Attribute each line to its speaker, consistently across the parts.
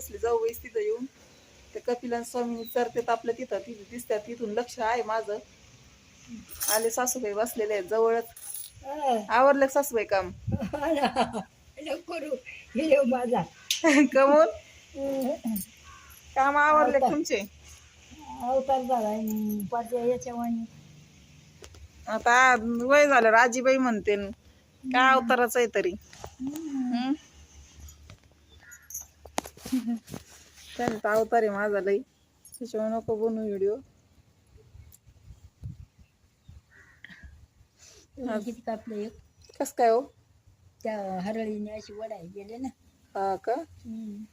Speaker 1: बसली जाऊ वेळेस तिथं येऊन. ते कपिला स्वामी चरतेत आपल्या तिथं तिथे दिसतात तिथून लक्ष आहे माझं. आले सासूबाई बसलेले आहेत जवळच. आवरलं का सासूबाई काम?
Speaker 2: करू. हे माझा.
Speaker 1: कमून? काम आवरले का तुमचे?
Speaker 2: अवतार झाला याच्यावानी
Speaker 1: आता वय झालं राजीबाई म्हणते. काय अवताराच आहे तरी? त्यांचा अवतार आहे माझा लई. त्याच्यामुळे नको बनवू व्हिडिओ
Speaker 2: किती कापलं? एक.
Speaker 1: कस काय हो?
Speaker 2: त्या हरळीने अशी वडाय गेले ना.
Speaker 1: हा का?
Speaker 2: हम्म.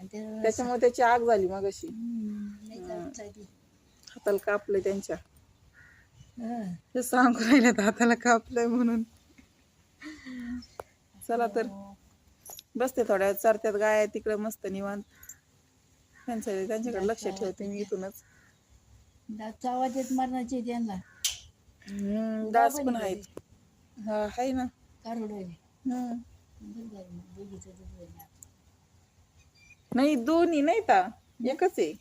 Speaker 2: आणि ते
Speaker 1: त्याच्यामुळे त्याची आग झाली मग अशी
Speaker 2: हम्म.
Speaker 1: हाताला कापलंय त्यांच्या.
Speaker 2: हं.
Speaker 1: ते सांगू राहिले हाताला कापलंय म्हणून. चला तर. बसते थोड्या चरत्यात गाय तिकडे मस्त निवांत. त्यांचं त्यांच्याकडे लक्ष ठेवते मी इथूनच.
Speaker 2: दाबचा आवाज येत मरणाचे त्यांना
Speaker 1: हम्म, डास पण आहेत. हा आहे ना.
Speaker 2: कारोडे
Speaker 1: हम्म. नाही दोन्ही नाही का? एकच आहे.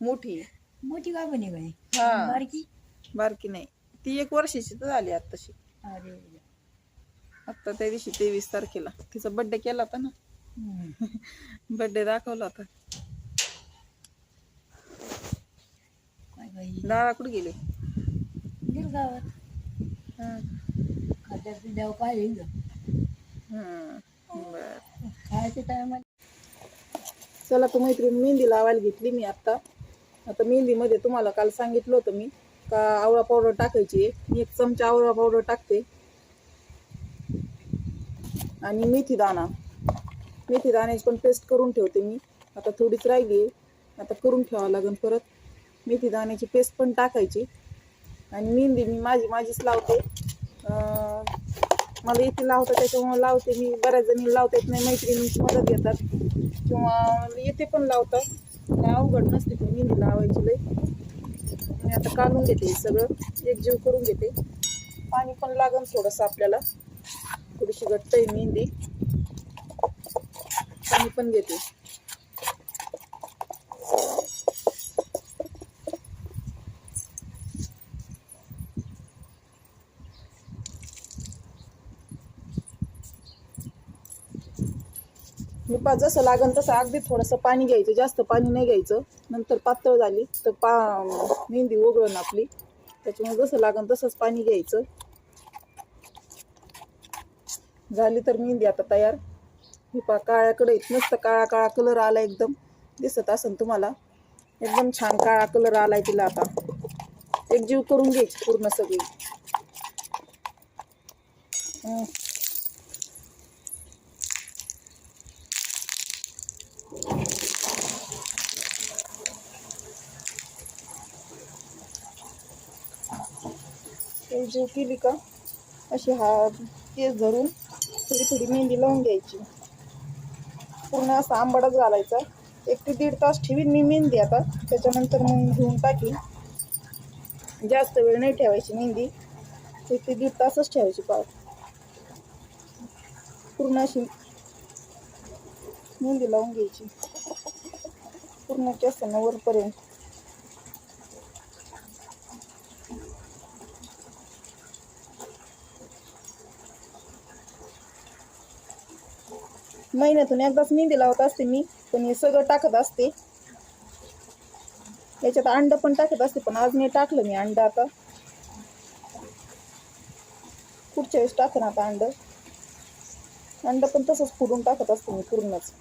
Speaker 1: मोठी.
Speaker 2: मोठी का बनी बाई.
Speaker 1: हा.
Speaker 2: बारकी?
Speaker 1: बारकी नाही. ती एक वर्षाची तर झाली आत्ताशी.
Speaker 2: अरे
Speaker 1: आत्ता त्या दिवशी तेवीस तारखेला. तिचा बर्थडे केला होता ना. बर्थडे दाखवला होता. दादा कुठे गेले. हं. हं. चला तर मैत्रीण मेहंदी लावायला घेतली मी आता. आता मेहंदीमध्ये तुम्हाला काल सांगितलं होतं मी का आवळा पावडर टाकायची एक चमचा आवळा पावडर टाकते. आणि मेथी दाणा. मेथी दाण्याची पण पेस्ट करून ठेवते मी. आता थोडीच राहिली आहे. आता करून ठेवावं लागेल परत. मेथी दाण्याची पेस्ट पण टाकायची. आणि मेहंदी मी माझी माझीच लावते. मला येथे लावतात त्याच्यामुळे लावते मी. बऱ्याच जणी लावता येत नाही. मैत्रिणींची मदत घेतात. किंवा येते पण लावतात काय अवघड नसते पण मेहंदी लावायची लई. मी आता काढून घेते सगळं. एकजीव करून घेते. पाणी पण लागन थोडंसं आपल्याला. थोडीशी घट्ट आहे मेहंदी. पाणी पण घेते. मी पा जसं लागन तसं अगदी थोडंसं पाणी घ्यायचं जास्त पाणी नाही घ्यायचं. नंतर पातळ झाली तर पा मेहंदी ओघळण आपली. त्याच्यामुळे जसं लागन तसंच पाणी घ्यायचं. झाली तर मेहंदी आता तयार. ही पा काळ्याकडे मस्त काळा काळा कलर आला एकदम. दिसत असेल तुम्हाला? एकदम छान काळा कलर आलाय तिला आता. एकजीव करून घ्यायची पूर्ण सगळी. एकजीव जीव केली का? अशी हा केस धरून. थोडी थोडी मेहंदी लावून घ्यायची. पूर्ण असा आंबाडाच घालायचा. एक ते दीड तास ठेवीन मी मेहंदी आता. त्याच्यानंतर मग घेऊन टाकीन. जास्त वेळ नाही ठेवायची मेहंदी. एक ते दीड तासच ठेवायची पाव. पूर्ण अशी मेहंदी लावून घ्यायची. पूर्ण केसांना वरपर्यंत. महिन्यातून एकदाच मेहंदी लावत असते मी पण हे सगळं टाकत असते. याच्यात अंड पण टाकत असते पण आज नाही टाकलं मी अंड आता. पुढच्या वेळेस टाकन आता अंड. अंड पण तसंच फुडून टाकत असते मी पूर्णच.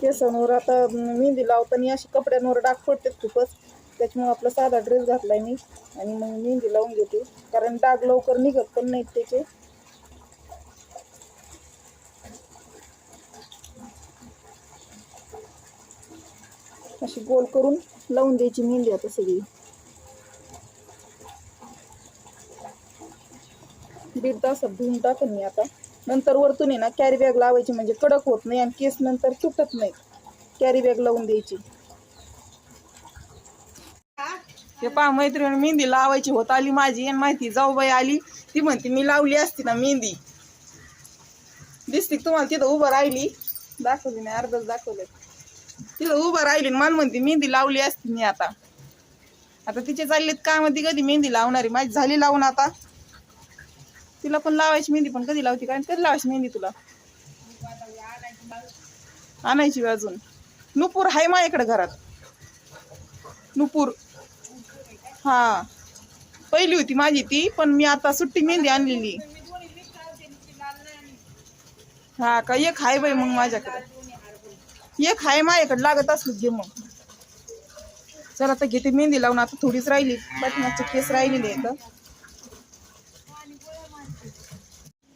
Speaker 1: केसांवर आता मेहंदी लावताना अशी कपड्यांवर डाग पडते खूपच. त्याच्यामुळे आपला साधा ड्रेस घातलाय मी आणि मग मेहंदी लावून घेते. कारण डाग लवकर निघत पण नाहीत त्याचे. अशी गोल करून लावून द्यायची मेहंदी आता सगळी. दीड तासात धुवून टाकन मी आता. नंतर वरतून आहे ना कॅरी बॅग लावायची म्हणजे कडक होत नाही आणि केस नंतर तुटत नाही. कॅरी बॅग लावून द्यायची. ते पहा मैत्रीण मेहंदी लावायची होत आली माझी आणि माहिती जाऊबाई आली. ती म्हणते मी लावली असती ना मेहंदी. दिसती तुम्हाला? तिथं उभं राहिली. दाखवली नाही अर्धच दाखवलं तिथं उभं राहिली आणि मला म्हणते मेहंदी लावली असती मी आता. आता तिचे चाललेत काय म्हणते कधी मेहंदी लावणारी माझी झाली लावून आता. तिला पण लावायची मेहंदी पण कधी लावते कारण कधी लावायची मेहंदी तुला? आणायची अजून. नुपूर आहे माझ्याकडे घरात. नुपूर. हा. पहिली होती माझी ती पण मी आता सुट्टी मेहंदी आणलेली. हा का एक आहे बाई मग माझ्याकडे. एक आहे माझ्याकडे लागत असलं घे मग. चला आता घेते मेहंदी लावून आता थोडीच राहिली. पाठीमागचे केस राहिलेले आहेत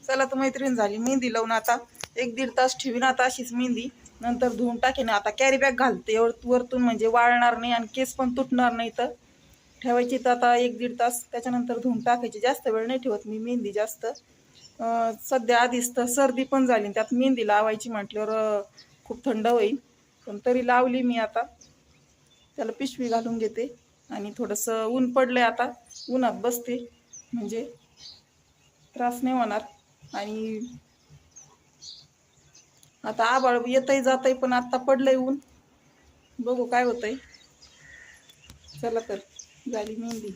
Speaker 1: चला तर मैत्रीण झाली. मेहंदी लावून आता एक दीड तास ठेवीन आता अशीच मेहंदी. नंतर धुवून टाकेन. आता कॅरी बॅग घालते. वरतून म्हणजे वाळणार नाही आणि केस पण तुटणार नाही तर ठेवायची तर आता एक दीड तास. त्याच्यानंतर धुवून टाकायची. जास्त वेळ नाही ठेवत मी मेहंदी जास्त. सध्या आधीच तर सर्दी पण झाली त्यात मेहंदी लावायची म्हटल्यावर खूप थंड होईल. पण तरी लावली मी आता. त्याला पिशवी घालून घेते. आणि थोडंसं ऊन पडलं आहे आता. उन्हात बसते. म्हणजे त्रास नाही होणार. आणि आता आबाळ येतही जातही पण आत्ता पडलंय ऊन. बघू काय होतंय. चला तर झाली मेहंदी.